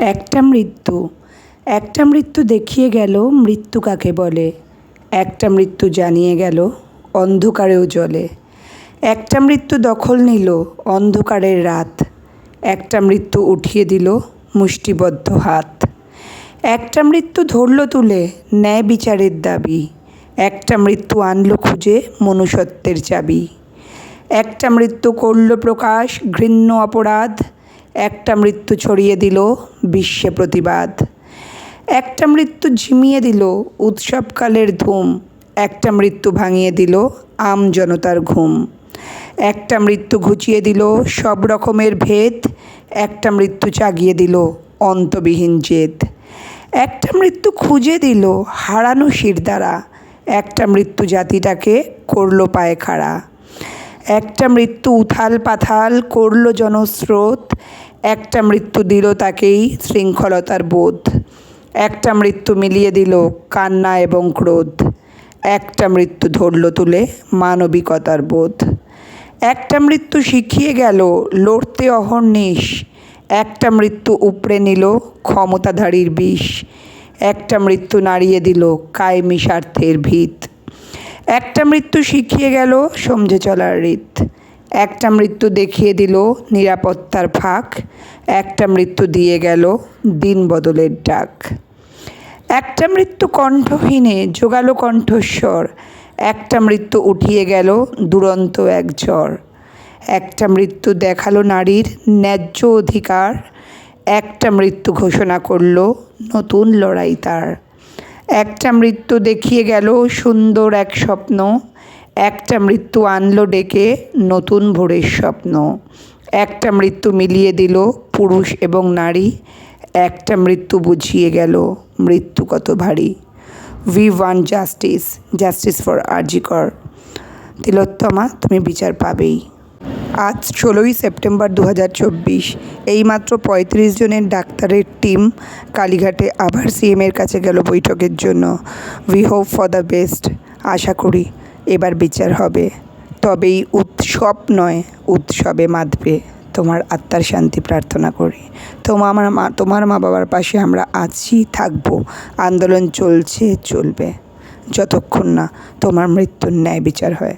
একটা মৃত্যু। একটা মৃত্যু দেখিয়ে গেল, মৃত্যু কাকে বলে? একটা মৃত্যু জানিয়ে গেল, অন্ধকারেও জলে একটা মৃত্যু দখল নিল, অন্ধকারের রাত। একটা মৃত্যু উঠিয়ে দিল, মুষ্টিবদ্ধ হাত। একটা মৃত্যু ধরল তুলে, ন্যায় বিচারের দাবি। একটা মৃত্যু আনলো খুঁজে, মনুষ্যত্বের চাবি। একটা মৃত্যু করল প্রকাশ, ঘৃণ্য অপরাধ। একটা মৃত্যু ছড়িয়ে দিল বিশ্বে প্রতিবাদ। একটা মৃত্যু ঝিমিয়ে দিল উৎসবকালের ধুম। একটা মৃত্যু ভাঙিয়ে দিল আম জনতার ঘুম। একটা মৃত্যু ঘুচিয়ে দিল সব রকমের ভেদ। একটা মৃত্যু চাগিয়ে দিল অন্তবিহীন জেদ। একটা মৃত্যু খুঁজে দিল হারানো শিরদাঁড়া। একটা মৃত্যু জাতিটাকে করল পায়ে খাড়া একটা মৃত্যু উথাল পাথাল করল জনস্রোত, একটা মৃত্যু দিল তাকেই শৃঙ্খলতার বোধ, একটা মৃত্যু মিলিয়ে দিল কান্না এবং ক্রোধ, একটা মৃত্যু ধরল তুলে মানবিকতার বোধ, একটা মৃত্যু শিখিয়ে গেল লড়তে অহর্নিশ, একটা মৃত্যু উপড়ে নিল ক্ষমতাধারীর বিষ, একটা মৃত্যু নাড়িয়ে দিল কায়েমি স্বার্থের ভিত একটা মৃত্যু শিখিয়ে গেল সমঝে চলার রীত। একটা মৃত্যু দেখিয়ে দিল নিরাপত্তার ফাঁক। একটা মৃত্যু দিয়ে গেল দিন বদলের ডাক। একটা মৃত্যু কণ্ঠহীনে জোগালো কণ্ঠস্বর। একটা মৃত্যু উঠিয়ে গেল দুরন্ত এক ঝড়। একটা মৃত্যু দেখাল নারীর ন্যায্য অধিকার। একটা মৃত্যু ঘোষণা করল নতুন লড়াই তার। একটা মৃত্যু দেখিয়ে গেল সুন্দর এক স্বপ্ন। একটা মৃত্যু আনলো ডেকে নতুন ভোরের স্বপ্ন। একটা মৃত্যু মিলিয়ে দিল পুরুষ এবং নারী। একটা মৃত্যু বুঝিয়ে গেল মৃত্যু কত ভারী। We want justice justice for RG Kar Tilottama, তুমি বিচার পাবেই। আজ ষোলোই সেপ্টেম্বর দু হাজার চব্বিশ। এইমাত্র পঁয়ত্রিশ জনের ডাক্তারের টিম কালীঘাটে আবার সিএমের কাছে গেল বৈঠকের জন্য। We hope for the best আশা করি এবার বিচার হবে। তবেই উৎসব নয়, উৎসবে মাতবে। তোমার আত্মার শান্তি প্রার্থনা করি। তোমার মা তোমার মা বাবার পাশে আমরা আছি, থাকব। আন্দোলন চলছে, চলবে। যতক্ষণ না তোমার মৃত্যুর ন্যায় বিচার হয়।